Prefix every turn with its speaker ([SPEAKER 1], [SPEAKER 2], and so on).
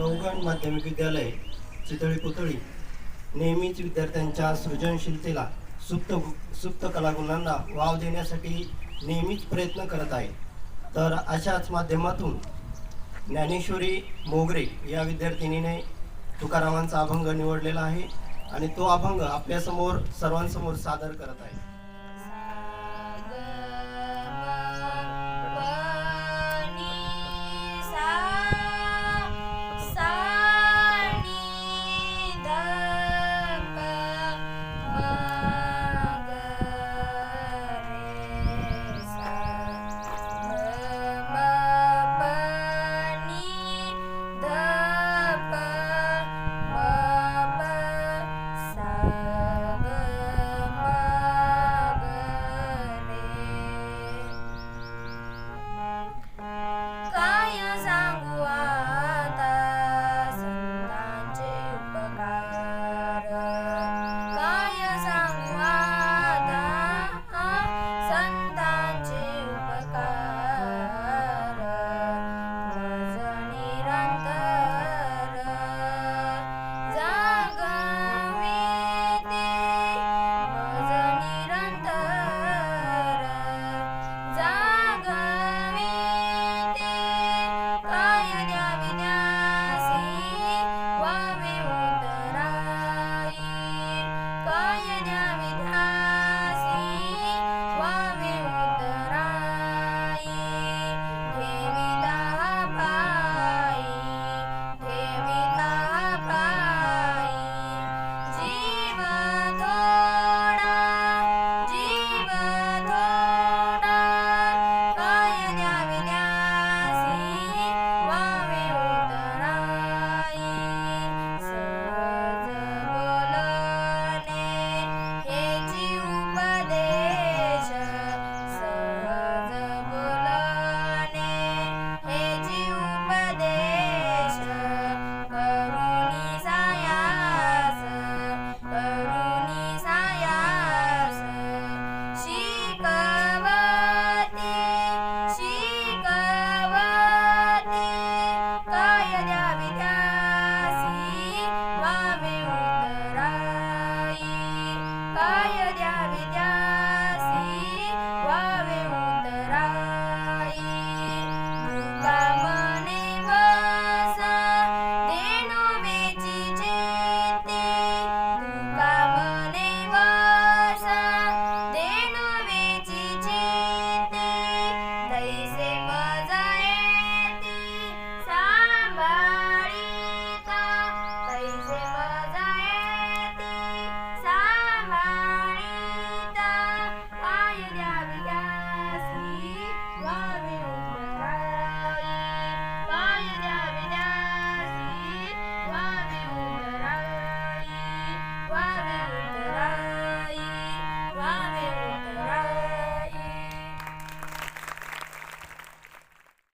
[SPEAKER 1] नवगण माध्यमिक विद्यालय चितळी पुतळी. नेहमीच विद्यार्थ्यांच्या सृजनशीलतेला सुप्त सुप्त कलागुणांना वाव देण्यासाठी नेहमीच प्रयत्न करत आहे. तर अशाच माध्यमातून ज्ञानेश्वरी मोगरे या विद्यार्थिनीने तुकारामांचा अभंग निवडलेला आहे आणि तो अभंग आपल्यासमोर सर्वांसमोर सादर करत आहे.